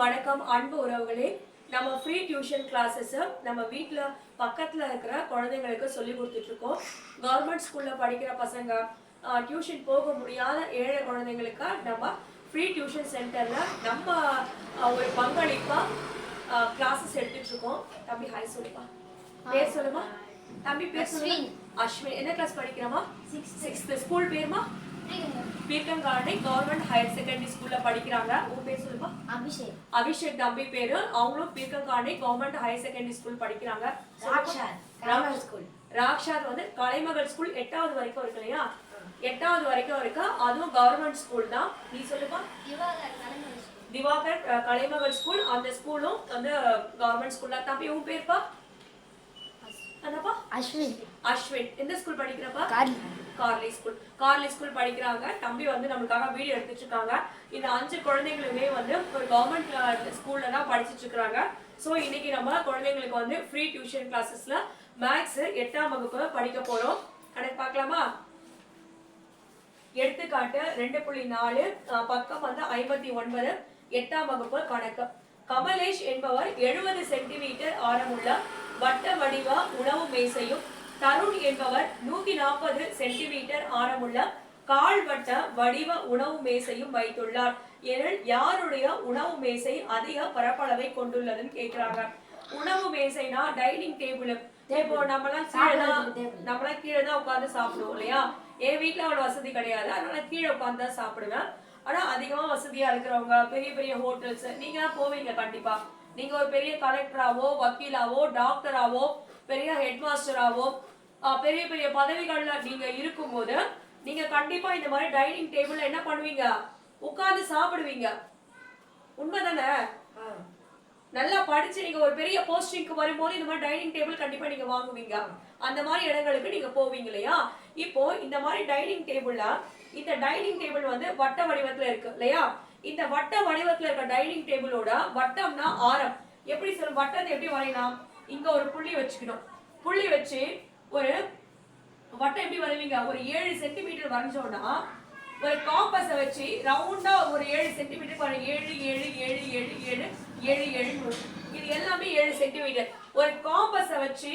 வணக்கம் அன்பு உறவுகளே. நம்ம ஃப்ரீ டியூஷன் கிளாஸஸ் நம்ம வீட்ல பக்கத்துல இருக்கிற குழந்தைங்களுக்கு சொல்லி கொடுத்துட்டு இருக்கோம் கவர்மெண்ட் ஸ்கூல்ல படிக்கிற பசங்க டியூஷன் போக முடியாத ஏழை குழந்தைங்களுக்கு நம்ம ஃப்ரீ டியூஷன் சென்டர்ல நம்ம ஒரு பங்களிப்பா கிளாஸஸ் எடுத்துட்டு இருக்கோம் தம்பி ஹாய் சொல்லுப்பா. பேர் சொல்லுமா? தம்பி பேர் சொல்லுங்க. அஸ்வின். என்ன கிளாஸ் படிக்கிறமா சிக்ஸ்த் ஸ்கூல் பேருமா? பீர்க்கங்காடை கவர்மெண்ட் ஹையர் செகண்டரி ஸ்கூல்ல படிக்கிறாங்க. உங்க பேர் சொல்லுமா அபிஷேக். அபிஷேக் தம்பி பேரு. அவங்களும் Peerkangadai government higher secondary school படிக்கிறாங்க. ராக்ஷாத் கிராமர் ஸ்கூல் ராக்ஷாத் வந்து கலைமகள் ஸ்கூல் எட்டாவது வரைக்கும் இருக்கு இல்லையா? எட்டாவது வரைக்கும் இருக்கு. அதுவும் கவர்மெண்ட் ஸ்கூல் தான். நீ சொல்லுப்பா. திவாகர் கலைமகள் ஸ்கூல் அந்த ஸ்கூலும் வந்து கவர்மெண்ட் ஸ்கூல் தான் தம்பி உன் பேர்ப்பா? என்னப்பா? அஸ்வின். அஸ்வின். எந்த school படிக்கிறப்பா? Carly. Carly school Carly school படிக்கிறாங்க. தம்பி வந்து நம்மளுக்காக வீடியோ எடுத்துட்டு இருக்காங்க இந்த அஞ்சு குழந்தைங்களுமே வந்து ஒரு கவர்மெண்ட் ஸ்கூல்ல தான் படிச்சிட்டு இருக்காங்க ஸோ இன்னைக்கு நம்ம குழந்தைங்களுக்கு வந்து ஃப்ரீ டியூஷன் கிளாஸஸ்ல மேக்ஸ் எட்டாம் வகுப்பு படிக்க போறோம். கணக்கு பார்க்கலாமா? எடுத்துக்காட்டு ரெண்டு புள்ளி நாலு பக்கம் வந்து ஐம்பத்தி ஒன்பது எட்டாம் வகுப்பு கணக்கு. கமலேஷ் என்பவர் எழுபது சென்டிமீட்டர் ஆரமுள்ள வட்ட வடிவ உணவு மேசையும் தருண் என்பவர் நூத்தி நாற்பது சென்டிமீட்டர் ஆரமுள்ள கால்வட்ட வடிவ உணவு மேசையும் வைத்துள்ளார். எனில் யாருடைய உணவு மேசை அதிக பரப்பளவை கொண்டுள்ளதுன்னு கேட்கிறாங்க உணவு மேசைனா டைனிங் டேபிள். இப்போ நம்மலாம் கீழே தான் நம்மளாம் கீழே தான் உட்காந்து சாப்பிடுவோம் இல்லையா? என் வீட்டுல அவ்வளவு வசதி கிடையாது. அதனால கீழே உட்காந்து தான் சாப்பிடுவேன். ஆனா அதிகமா வசதியா இருக்கிறவங்க பெரிய பெரிய ஹோட்டல்ஸ் நீங்க போவீங்க கண்டிப்பா. நீங்க ஒரு பெரிய கலெக்டராவோ வக்கீலாவோ டாக்டராவோ பெரிய ஹெட் மாஸ்டராவோ பெரிய பெரிய பதவிகள்ல நீங்க இருக்கும்போது நீங்க கண்டிப்பா இந்த மாதிரி டைனிங் டேபிள்ல என்ன பண்ணுவீங்க? உட்கார்ந்து சாப்பிடுவீங்க. உண்மைதானே? நல்லா படிச்சு நீங்க ஒரு பெரிய போஸ்டிங்க்கு வரும்போது இந்த மாதிரி டைனிங் டேபிள் கண்டிப்பா நீங்க வாங்குவீங்க. அந்த மாதிரி இடங்களுக்கு நீங்க போவீங்க இல்லையா? இப்போ இந்த மாதிரி டைனிங் டேபிள்ல இந்த டைனிங் டேபிள் வந்து வட்ட வடிவத்துல இருக்கு இல்லையா? இந்த வட்ட வடிவத்துல இருக்க டைனிங் டேபிளோட வட்டம்னா ஆரம். எப்படி சொல்லும் வட்டத்தை எப்படி வரையலாம்? இங்க ஒரு புள்ளி வச்சுக்கணும். புள்ளி வச்சு ஒரு வட்டம் எப்படி வரைவீங்க? ஒரு ஏழு சென்டிமீட்டர் வரைஞ்சோம்னா ஒரு காம்பஸை வச்சு ரவுண்டா ஒரு ஏழு சென்டிமீட்டர் பாருங்க ஏழு ஏழு ஏழு ஏழு ஏழு ஏழு ஏழு இது எல்லாமே ஏழு சென்டிமீட்டர் ஒரு காம்பஸை வச்சு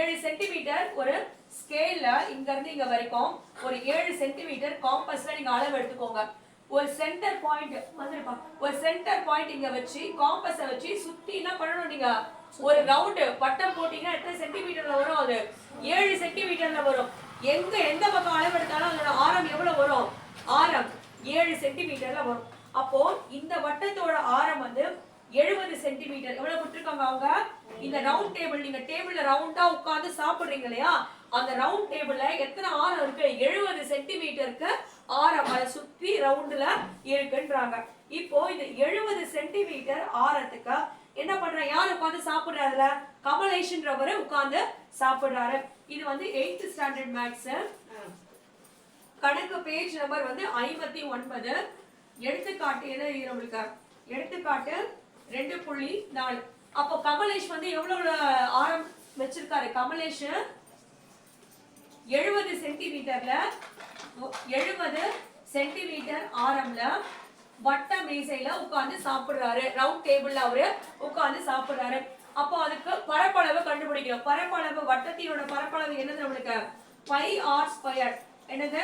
ஏழு சென்டிமீட்டர் ஒரு ஸ்கேல்ல இங்க இருந்து இங்க வரைக்கும் ஒரு ஏழு சென்டிமீட்டர் காம்பஸ்ல நீங்க அளவு எடுத்துக்கோங்க. ஒரு சென்டர் பாயிண்ட் வந்துருப்பா ஒரு சென்டர் பாயிண்ட் இங்க வச்சு காம்பஸை வச்சு சுத்தி என்ன பண்ணணும் நீங்க. ஒரு ரவுண்டு வட்டம் போட்டீங்கன்னா எத்தனை சென்டிமீட்டர்ல வரும் அது? ஏழு சென்டிமீட்டர்ல வரும். எங்க எந்த பக்கம் அளவு எடுத்தாலும் அதோட ஆரம் எவ்வளவு வரும்? ஆரம் ஏழு சென்டிமீட்டர்ல வரும். அப்போ இந்த வட்டத்தோட ஆரம் வந்து எழுபது சென்டிமீட்டர் எவ்வளவு கொடுத்துருக்காங்க அவங்க? இந்த ரவுண்ட் டேபிள் நீங்க டேபிள்ல ரவுண்டா உட்காந்து சாப்பிடுறீங்க இல்லையா? அந்த ரவுண்ட் டேபிள்ல எத்தனை ஆரம் இருக்கு? எழுபது சென்டிமீட்டருக்கு ஆரம் அதை சுத்தி ரவுண்டுல இருக்குன்றாங்க. இப்போ இந்த எழுபது சென்டிமீட்டர் ஆரத்துக்கு என்ன பண்ற? யார் உட்காந்து சாப்பிடுறாருல கமலேஷன்றவரு உட்காந்து சாப்பிடுறாரு. இது வந்து எயித்து ஸ்டாண்டர்ட் மேக்ஸ் கணக்கு பேஜ் நம்பர் வந்து ஐம்பத்தி ஒன்பது. எடுத்துக்காட்டு என்ன நம்மளுக்கு? எடுத்துக்காட்டு ரெண்டு புள்ளி நாலு. அப்போ கமலேஷ் வந்து எவ்வளவு ஆரம் வச்சிருக்காரு? கமலேஷ் எழுபது சென்டிமீட்டர்ல எழுபது சென்டிமீட்டர் ஆரம்ல வட்ட மேசையில உட்கார்ந்து சாப்பிடுறாரு. ரவுண்ட் டேபிள்ல அவரு உட்கார்ந்து சாப்பிடுறாரு. அப்போ அதுக்கு பரப்பளவு கண்டுபிடிக்கணும். பரப்பளவு வட்டத்தினோட பரப்பளவு என்னது நம்மளுக்கு? பை ஆர் ஸ்கொயர் என்னது?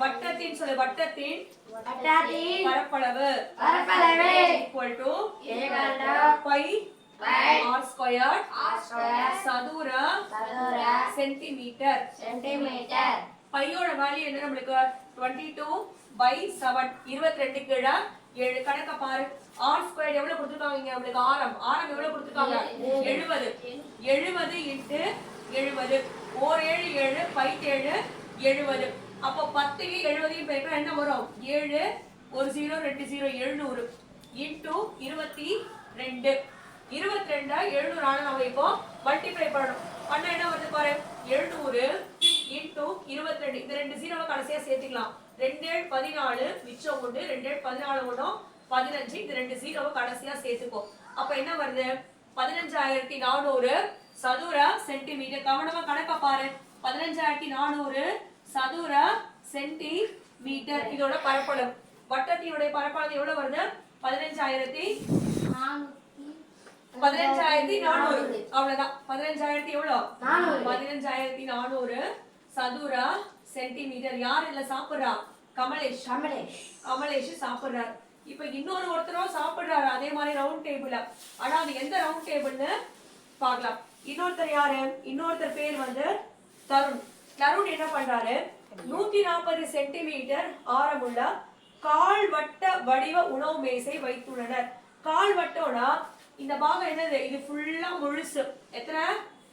வட்டத்தின் சொல்லு வட்டத்தின் பரப்பளவு. பரப்பளவு equal to pi R square சதுர சென்டிமீட்டர் சென்டிமீட்டர் பையோட வேல்யூ என்ன நம்மளுக்கு? டுவெண்ட்டி டூ பை செவன் இருபத்தி ரெண்டு கீழே ஏழு. கணக்க பாரு. ஆர் ஸ்கொயர் எவ்வளவு கொடுத்துருக்காங்க இங்க? நம்மளுக்கு ஆரம். ஆரம் எவ்வளவு கொடுத்துருக்காங்க? எழுபது. எழுபது இன்ட்டு எழுபது. ஓர் ஏழு ஏழு. பைட் ஏழு எழுபது. அப்போ பத்தையும் எழுபதையும் பெருக்கினா என்ன வரும்? ஏழு. ஒரு ஜீரோ ரெண்டு ஜீரோ எழுநூறு. இன்ட்டு இருபத்தி ரெண்டு. இருபத்தி ரெண்டா எழுநூறு ஆனால் நம்ம இப்போ மல்டிப்ளை பண்ணணும். பண்ண என்ன வருது பாரு? எழுநூறு. இன்ட்டு இருபத்தி ரெண்டு. இந்த ரெண்டு ஜீரோவை கடைசியா சேர்த்துக்கலாம். ரெண்டு ஏழு பதினாலு மிச்சம் ஒன்று ரெண்டு ஏழு பதினாலு ஒன்றும் பதினஞ்சு. இந்த ரெண்டு ஜீரோவை கடைசியா சேர்த்துக்கோ அப்ப என்ன வருது? பதினஞ்சாயிரத்தி நானூறு சதுர சென்டிமீட்டர் கவனமா கணக்க பாரு. பதினஞ்சாயிரத்தி நானூறு சதுர சென்டிமீட்டர் இதோட பரப்பளவு. வட்டத்தினுடைய பரப்பளவு எவ்வளவு வருது? பதினஞ்சாயிரத்தி பதினஞ்சாயிரத்தி நானூறு. அவ்வளவுதான். பதினஞ்சாயிரத்தி எவ்வளவு? நானூறு. பதினஞ்சாயிரத்தி நானூறு சதுர சென்டிமீட்டர் யார் இதுல சாப்பிடுறா? கமலேஷ். கமலேஷ். கமலேஷ் சாப்பிடுறாரு. இப்ப இன்னொரு ஒருத்தரும் சாப்பிடுறாரு அதே மாதிரி ரவுண்ட் டேபிள்ல ஆனா அது எந்த ரவுண்ட் டேபிள்னு பார்க்கலாம். இன்னொருத்தர் யாரு? இன்னொருத்தர் பேர் வந்து தருண். தருண் என்ன பண்றாரு? நூத்தி நாற்பது சென்டிமீட்டர் ஆரமுள்ள கால்வட்ட வடிவ உணவு மேசை வைத்துள்ளனர். கால்வட்டம்னா இந்த பாகம் என்னது? இது ஃபுல்லா முழுசு. எத்தனை?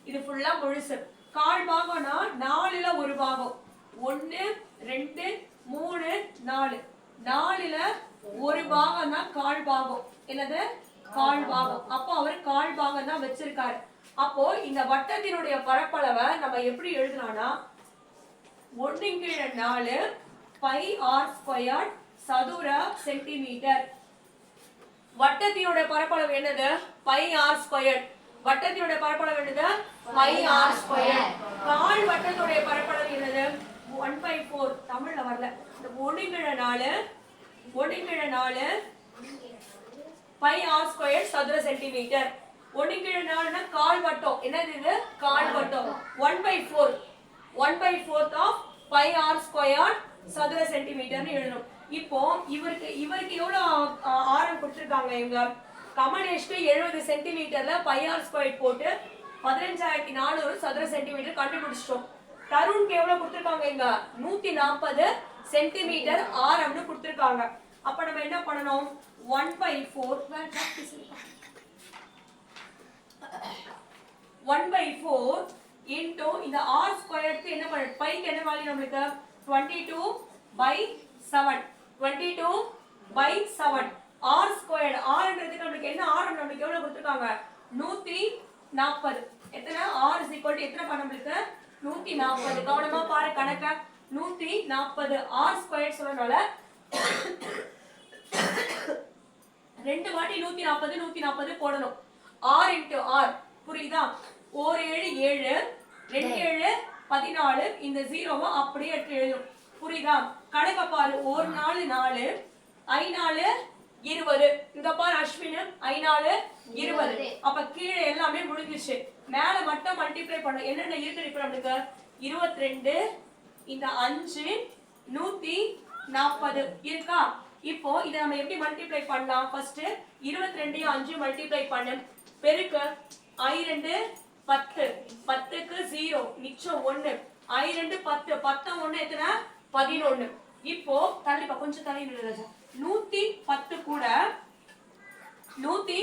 இது ஃபுல்லா முழுசு. கால் பாகம்னா நாலுல ஒரு பாகம். ஒன்னு ரெண்டு மூணு நாலு. நாலுல ஒரு பாகம் தான் கால் பாகம். என்னது? கால் பாகம். அப்போ அவர் கால் பாகம் தான் வச்சிருக்காரு. அப்போ இந்த வட்டத்தினுடைய பரப்பளவை நம்ம எப்படி எழுதலாம்னா ஒன்னு கீழே நாலு பை ஆர் ஸ்கொயர் சதுர சென்டிமீட்டர் வட்டத்தினுடைய பரப்பளவு என்னது? பை ஆர் ஸ்கொயர் வட்டத்தினுடைய பரப்பளவு என்னது? பை ஆர் ஸ்கொயர் கால் வட்டத்துடைய பரப்பளவு என்னது? ஒன் பை ஃபோர் தமிழ்ல வரல. இந்த ஒன்றிங்கிழ நாலு ஒன்றிங்கிழ நாலு பை ஆர் ஸ்கொயர் சதுர சென்டிமீட்டர் ஒன்றிங்கிழ நாலுனா கால் வட்டம். என்னது இது? கால் வட்டம். One by four one by fourth of pi R square சதுர சென்டிமீட்டர்னு எழுதணும். இப்போ இவருக்கு இவருக்கு எவ்வளவு ஆரம் கொடுத்துருக்காங்க இவங்க? கமலேஷ்க்கு எழுபது சென்டிமீட்டர்ல பையார் ஸ்கொயர் போட்டு பதினஞ்சாயிரத்தி நானூறு சதுர சென்டிமீட்டர் கண்டுபிடிச்சிட்டோம். தருண்க்கு எவ்வளவு கொடுத்துருக்காங்க இங்க? நூத்தி நாற்பது சென்டிமீட்டர் ஆரம்னு கொடுத்துருக்காங்க. அப்ப நம்ம என்ன பண்ணணும்? One by four one by four into இந்த ஆர் ஸ்கொயருக்கு என்ன பண்ண பைக்கு என்ன வேல்யூ நம்மளுக்கு? Twenty two by seven twenty two by seven R squared ஆர்ன்றதுக்கு நம்மளுக்கு என்ன ஆர் நம்மளுக்கு எவ்வளவு கொடுத்துருக்காங்க? நூத்தி நாற்பது எத்தனை? ஆர் இஸ் ஈக்குவல் எத்தனை பண்ண நம்மளுக்கு? நூத்தி நாற்பது கவனமா பாரு கணக்க. நூத்தி நாற்பது ஆர் ஸ்கொயர் சொல்றதுனால ரெண்டு வாட்டி நூத்தி நாற்பது நூத்தி நாற்பது போடணும். ஆர் இன்ட்டு ஆர் புரியுதா? ஓர் ஏழு ஏழு. ரெண்டு ஏழு. பதினாலு. இந்த ஜீரோவை அப்படியே எடுத்து எழுதணும். புரியுதா? கணக்க பாரு. ஒரு நாலு நாலு. ஐ நாலு இருபது. இங்க பாரு அஸ்வின் ஐ நாலு இருபது. அப்ப கீழே எல்லாமே முடிஞ்சிச்சு மேல மட்டும் மல்டிப்ளை பண்ண. என்னென்ன இருக்கு இப்ப நம்மளுக்கு? இருபத்தி ரெண்டு இந்த அஞ்சு நூத்தி நாற்பது இருக்கா? இப்போ இதை நம்ம எப்படி மல்டிப்ளை பண்ணலாம்? ஃபர்ஸ்ட் இருபத்தி ரெண்டையும் அஞ்சு மல்டிப்ளை பண்ணு. பெருக்க ஐ ரெண்டு பத்து. பத்துக்கு ஜீரோ மிச்சம் ஒண்ணு. ஐ ரெண்டு பத்து. பத்தம் ஒண்ணு எத்தனை? பதினொன்னு. இப்போ தள்ளிப்பா கொஞ்சம் தள்ளி ராஜா. நூத்தி பத்து கூட நூத்தி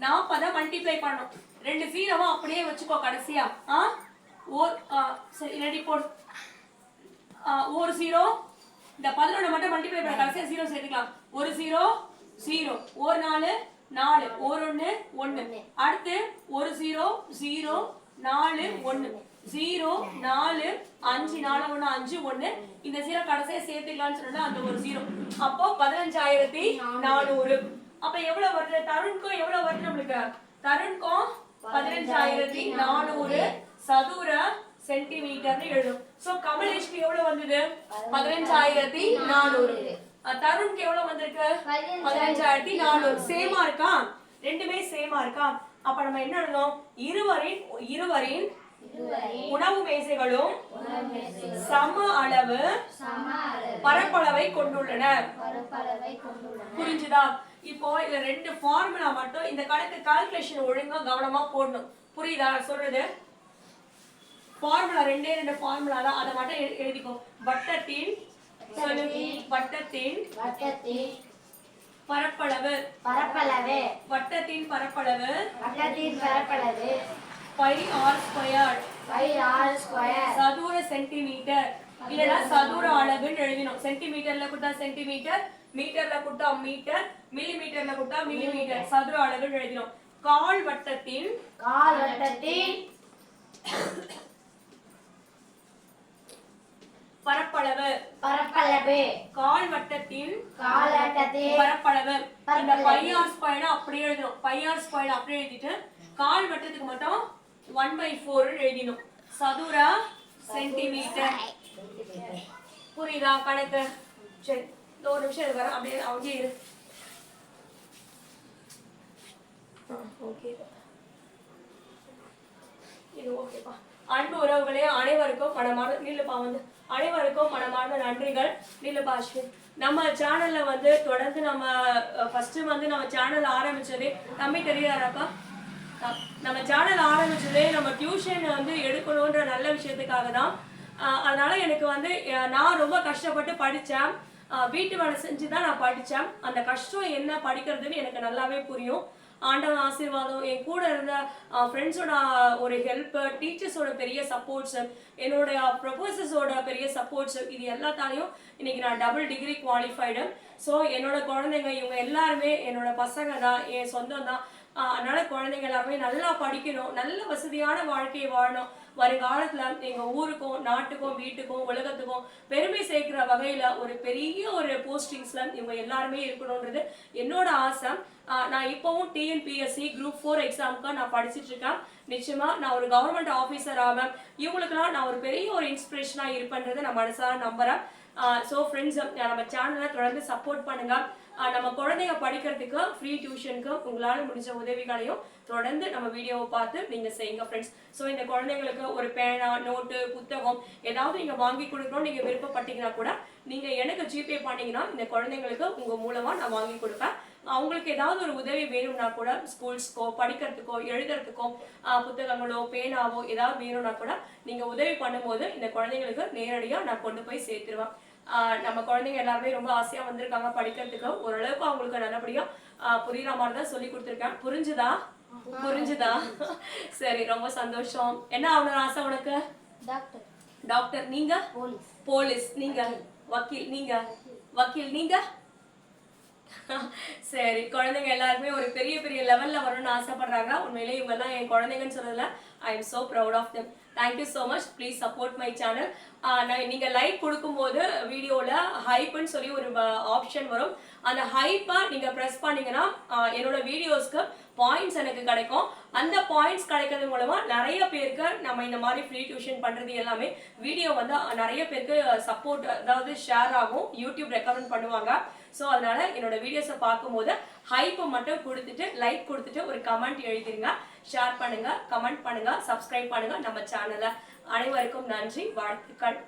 நாற்பதை மல்டிப்ளை பண்ணணும். ரெண்டு ஜீரோவும் அப்படியே வச்சுக்கோ கடைசியா. ஆ? ஓர் ஆ, சரி ரெடி போடு. ஆ, ஒரு ஜீரோ இந்த பதினொன்று மட்டும் மல்டிப்ளை பண்ண. கடைசியாக ஜீரோ சேர்த்துக்கலாம். ஒரு ஜீரோ ஜீரோ ஒரு நாலு நாலு. ஒரு ஒன்று ஒன்று அடுத்து ஒரு ஜீரோ ஜீரோ நாலு ஒன்று ஜீரோ நாலு அஞ்சு நாலு ஒண்ணு அஞ்சு ஒண்ணு. இந்த ஜீரோ கடைசியா சேர்த்துக்கலாம்னு சொன்னா அந்த ஒரு ஜீரோ. அப்போ பதினஞ்சாயிரத்தி நானூறு. அப்ப எவ்வளவு வருது? தருண்க்கும் எவ்வளவு வருது நம்மளுக்கு? தருண்க்கும் பதினஞ்சாயிரத்தி நானூறு சதுர சென்டிமீட்டர்னு எழுதும். சோ கமலேஷ்க்கு எவ்வளவு வந்தது? பதினஞ்சாயிரத்தி நானூறு. தருண்க்கு எவ்வளவு வந்திருக்கு? பதினஞ்சாயிரத்தி நானூறு. சேமா இருக்கா? ரெண்டுமே சேமா இருக்கா? அப்ப நம்ம என்ன எழுதும் இருவரின் இருவரின் உணவு மேசைகளும் சம அளவு பரப்பளவை கொண்டுள்ளன. புரிஞ்சுதா? இப்போ இதுல ரெண்டு ஃபார்முலா மட்டும் இந்த கணக்கு கால்குலேஷன் ஒழுங்கா கவனமா போடணும். புரியுதா? சொல்றது? ஃபார்முலா ரெண்டே ரெண்டு ஃபார்முலா தான். அதை மட்டும் எழு- எழுதிக்கோ. வட்டத்தின் வட்டத்தின் வட்டத்தின் பரப்பளவு. பரப்பளவு. வட்டத்தின் பரப்பளவு. வட்டத்தின் பரப்பளவு. Pi R square pi R square சதுர சென்டிமீட்டர் இல்லனா சதுர அலகுன்னு எழுதினோம். சென்டிமீட்டர்ல கொடுத்தா சென்டிமீட்டர் மீட்டர்ல கொடுத்தா மீட்டர் மில்லி மீட்டர்ல கொடுத்தா மில்லி மீட்டர் சதுர அலகுன்னு எழுதினோம். கால் வட்டத்தின் கால் வட்டத்தின் பரப்பளவு. பரப்பளவு. கால் வட்டத்தின் கால் வட்டத்தின் பரப்பளவு. இந்த. பை ஆர் ஸ்கொயர்டா அப்படியே எழுதணும் பை ஆர் ஸ்கொயர்டா அப்படியே எழுதிட்டு கால் வட்டத்துக்கு மட்டும் ஒன் பை ஃபோர் எழுதினோம். சதுரா சென்டிமீட்டர் புரியுதா? கணக்கு. சரி ஒரு நிமிஷம் இது அப்படியே அவங்க இரு. ஓகே. இது ஓகேப்பா அன்பு உறவுகளே அனைவருக்கும் மனமார்ந்த நில்லுப்பா வந்து. அனைவருக்கும் மனமார்ந்த நன்றிகள் நில்லுப்பா அஸ்வின். நம்ம சேனல்ல வந்து தொடர்ந்து நம்ம ஃபர்ஸ்ட் வந்து நம்ம சேனல் ஆரம்பிச்சதே தம்பி தெரியாதாப்பா நம்ம சேனல் ஆரம்பிச்சதே நம்ம டியூஷன் வந்து எடுக்கணுன்ற நல்ல விஷயத்துக்காக தான் அதனால எனக்கு வந்து நான் ரொம்ப கஷ்டப்பட்டு படித்தேன் வீட்டு வேலை செஞ்சு தான் நான் படித்தேன் அந்த கஷ்டம் என்ன படிக்கிறதுன்னு எனக்கு நல்லாவே புரியும். ஆண்டவன் ஆசீர்வாதம் என் கூட இருந்த ஃப்ரெண்ட்ஸோட ஒரு ஹெல்ப்பு டீச்சர்ஸோட பெரிய சப்போர்ட்ஸு என்னோட ப்ரொஃபசர்ஸோட பெரிய சப்போர்ட்ஸு இது எல்லாத்தாலையும் இன்னைக்கு நான் டபுள் டிகிரி குவாலிஃபைடு ஸோ என்னோட குழந்தைங்க இவங்க எல்லாருமே என்னோட பசங்க தான் என் சொந்தம் தான் அதனால குழந்தைங்க எல்லாருமே நல்லா படிக்கணும் நல்ல வசதியான வாழ்க்கையை வாழணும். வருங்காலத்துல எங்க ஊருக்கும் நாட்டுக்கும் வீட்டுக்கும் உலகத்துக்கும் பெருமை சேர்க்கிற வகையில ஒரு பெரிய ஒரு போஸ்டிங்ஸ்ல இவங்க எல்லாருமே இருக்கணும்ன்றது என்னோட ஆசை. நான் இப்பவும் டிஎன்பிஎஸ்சி குரூப் ஃபோர் எக்ஸாமுக்கு நான் படிச்சுட்டு இருக்கேன். நிச்சயமா நான் ஒரு கவர்மெண்ட் ஆஃபீஸர் ஆவேன். இவங்களுக்குலாம் நான் ஒரு பெரிய ஒரு இன்ஸ்பிரேஷனா இருப்பேன்றதை நான் மனசார நம்புறேன். ஸோ ஃப்ரெண்ட்ஸ் நம்ம சேனலை தொடர்ந்து சப்போர்ட் பண்ணுங்க. நம்ம குழந்தைங்க படிக்கிறதுக்கு ஃப்ரீ டியூஷனுக்கு உங்களால் முடிஞ்ச உதவிகளையும் தொடர்ந்து நம்ம வீடியோவை பார்த்து நீங்கள் செய்யுங்க ஃப்ரெண்ட்ஸ் ஸோ இந்த குழந்தைங்களுக்கு ஒரு பேனா நோட்டு புத்தகம் ஏதாவது நீங்கள் வாங்கி கொடுக்கணும் நீங்கள் விருப்பப்பட்டீங்கன்னா கூட நீங்கள் எனக்கு ஜிபே பண்ணீங்கன்னா இந்த குழந்தைங்களுக்கு உங்கள் மூலமாக நான் வாங்கி கொடுப்பேன். அவங்களுக்கு ஏதாவது ஒரு உதவி வேணும்னா கூட ஸ்கூல்ஸ்க்கோ படிக்கிறதுக்கோ எழுதுறதுக்கோ புத்தகங்களோ பேனாவோ ஏதாவது வேணும்னா கூட நீங்கள் உதவி பண்ணும்போது இந்த குழந்தைங்களுக்கு நேரடியாக நான் கொண்டு போய் சேர்த்துருவேன். நம்ம குழந்தைங்க எல்லாருமே ரொம்ப ஆசையா வந்திருக்காங்க படிக்கிறதுக்கு. ஓரளவுக்கு அவங்களுக்கு நல்லபடியா ஆஹ் புரியுற மாதிரி தான் சொல்லி கொடுத்துருக்கேன். புரிஞ்சுதா? புரிஞ்சுதா? சரி ரொம்ப சந்தோஷம். என்ன ஆகணும் ஆசை உனக்கு? டாக்டர். டாக்டர் நீங்க? போலீஸ். போலீஸ் நீங்க? வக்கீல். நீங்க? வக்கீல். நீங்க? சரி குழந்தைங்க எல்லாருமே ஒரு பெரிய பெரிய லெவல்ல வரணும்னு ஆசைப்படுறாங்க. உண்மையிலேயே இவங்க எல்லாம் என் குழந்தைங்கன்னு சொல்றதுல I am so proud of them thank you so much please support my channel நான் நீங்கள் லைக் கொடுக்கும்போது வீடியோவில் ஹைப்னு சொல்லி ஒரு ஆப்ஷன் வரும். அந்த ஹைப்பை நீங்கள் ப்ரெஸ் பண்ணீங்கன்னா என்னோட வீடியோஸ்க்கு பாயிண்ட்ஸ் எனக்கு கிடைக்கும். அந்த பாயிண்ட்ஸ் கிடைக்கிறது மூலமா நிறைய பேருக்கு நம்ம இந்த மாதிரி ஃப்ரீ டியூஷன் பண்ணுறது எல்லாமே வீடியோ வந்து நிறைய பேருக்கு சப்போர்ட் அதாவது ஷேர் ஆகும். யூடியூப் ரெக்கமெண்ட் பண்ணுவாங்க. ஸோ அதனால என்னோட வீடியோஸை பார்க்கும்போது ஹைப்பை மட்டும் கொடுத்துட்டு லைக் கொடுத்துட்டு ஒரு கமெண்ட் எழுதிருங்க. ஷேர் பண்ணுங்க கமெண்ட் பண்ணுங்க சப்ஸ்கிரைப் பண்ணுங்க. நம்ம சேனலை அனைவருக்கும் நன்றி வாழ்த்துக்கள்.